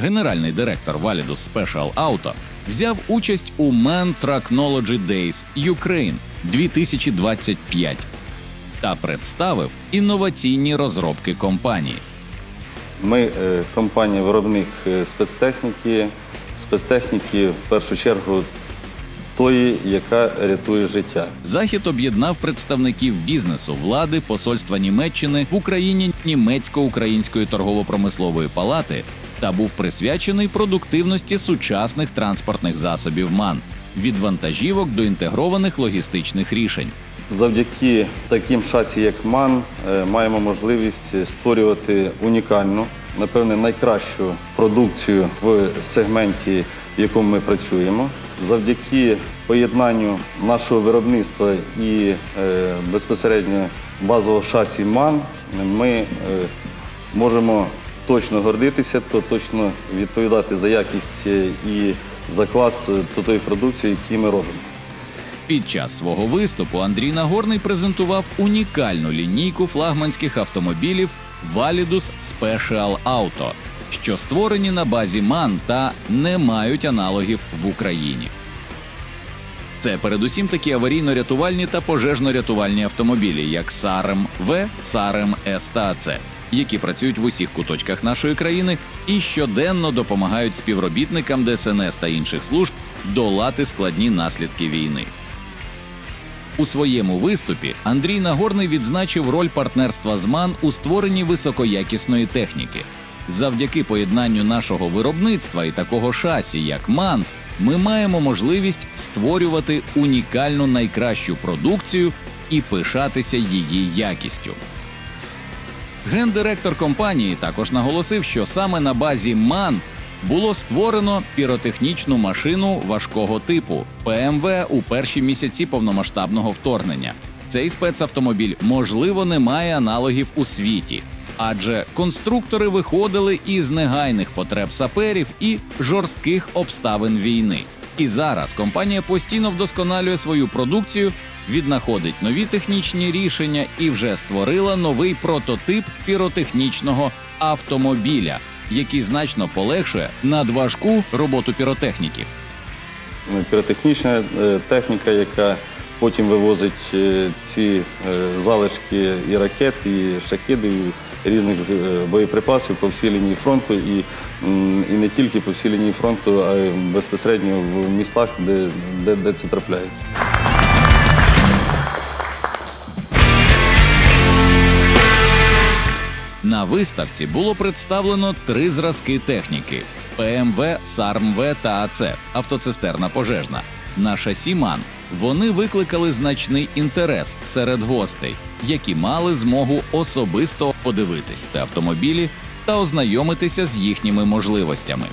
генеральний директор Validus Special Auto, взяв участь у Man Technology Days Ukraine 2025 та представив інноваційні розробки компанії. Ми е, компанія-виробник е, спецтехніки, спецтехніки в першу чергу тої, яка рятує життя. Захід об'єднав представників бізнесу, влади, посольства Німеччини в Україні німецько-української торгово-промислової палати та був присвячений продуктивності сучасних транспортних засобів МАН від вантажівок до інтегрованих логістичних рішень. Завдяки таким шасі, як МАН, е, маємо можливість створювати унікальну, напевне, найкращу продукцію в сегменті, в якому ми працюємо. Завдяки поєднанню нашого виробництва і е, безпосередньо базового шасі МАН ми е, можемо точно гордитися, то точно відповідати за якість е, і за клас е, тої продукції, які ми робимо. Під час свого виступу Андрій Нагорний презентував унікальну лінійку флагманських автомобілів Validus Special Auto, що створені на базі МАН та не мають аналогів в Україні. Це передусім такі аварійно-рятувальні та пожежно-рятувальні автомобілі, як САРМ В, САРМ С та АЦ, які працюють в усіх куточках нашої країни і щоденно допомагають співробітникам ДСНС та інших служб долати складні наслідки війни. У своєму виступі Андрій Нагорний відзначив роль партнерства з МАН у створенні високоякісної техніки. Завдяки поєднанню нашого виробництва і такого шасі, як МАН, ми маємо можливість створювати унікальну найкращу продукцію і пишатися її якістю. Гендиректор компанії також наголосив, що саме на базі МАН було створено піротехнічну машину важкого типу ПМВ у перші місяці повномасштабного вторгнення. Цей спецавтомобіль можливо не має аналогів у світі, адже конструктори виходили із негайних потреб саперів і жорстких обставин війни. І зараз компанія постійно вдосконалює свою продукцію, віднаходить нові технічні рішення і вже створила новий прототип піротехнічного автомобіля, який значно полегшує надважку роботу піротехніків. Ну, піротехнічна е, техніка, яка потім вивозить е, ці е, залишки і ракет, і шахідів, різних е, боєприпасів по всій лінії фронту, і, і не тільки по всій лінії фронту, а й безпосередньо в містах, де, де, де це трапляється. На виставці було представлено три зразки техніки: ПМВ, САРМВ та АЦ автоцистерна пожежна. На шасі МАН вони викликали значний інтерес серед гостей, які мали змогу особисто подивитись автомобілі та ознайомитися з їхніми можливостями.